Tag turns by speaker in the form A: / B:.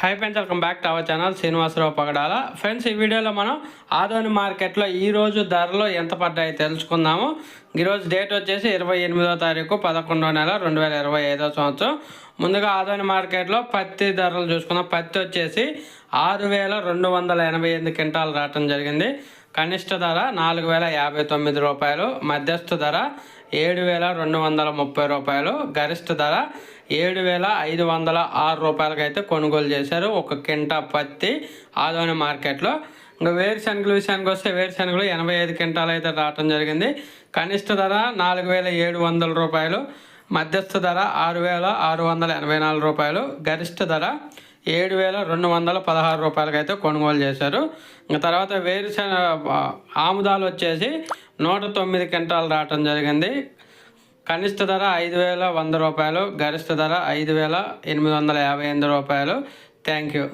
A: Hi friends welcome back to our channel Srinivasarao Pagadala friends ఈ వీడియోలో మనం ఆదోని మార్కెట్లో ఈరోజు ధరలు ఎంత పడ్డాయి తెలుసుకుందాము. ఈరోజు డేట్ వచ్చేసి ఇరవై ఎనిమిదో తారీఖు పదకొండో నెల రెండు వేల ఇరవై ఐదో సంవత్సరం. ముందుగా ఆదోని మార్కెట్లో పత్తి ధరలు చూసుకుందాం. పత్తి వచ్చేసి ఆరు వేల రెండు వందల ఎనభై ఎనిమిది క్వింటాలు రావటం జరిగింది. కనిష్ట ధర నాలుగు వేల యాభై తొమ్మిది రూపాయలు మధ్యస్థ ధర ఏడు వేల రెండు వందల ముప్పై రూపాయలు. గరిష్ట ధర ఏడు వేల ఐదు వందల ఆరు రూపాయలకి అయితే కొనుగోలు చేశారు ఒక కింటా పత్తి ఆదోని మార్కెట్లో. ఇంకా వేరుశనగలు విషయానికి వస్తే వేరుశనగలు ఎనభై ఐదు క్వింటాలు అయితే రావటం జరిగింది. కనిష్ట ధర నాలుగు వేల ఏడు వందల రూపాయలు. మధ్యస్థ ధర ఆరు వేల ఆరు వందల ఎనభై నాలుగు రూపాయలు. గరిష్ట ధర ఏడు వేల రెండు వందల పదహారు రూపాయలకైతే అయితే కొనుగోలు చేశారు. ఇంకా తర్వాత వేరుశెనగ ఆముదాలు వచ్చేసి నూట తొమ్మిది క్వింటాలు రావటం జరిగింది. కనిష్ట ధర ఐదు వేల వంద రూపాయలు గరిష్ట ధర ఐదు వేల ఎనిమిది వందల యాభై ఎనిమిది రూపాయలు. Thank you.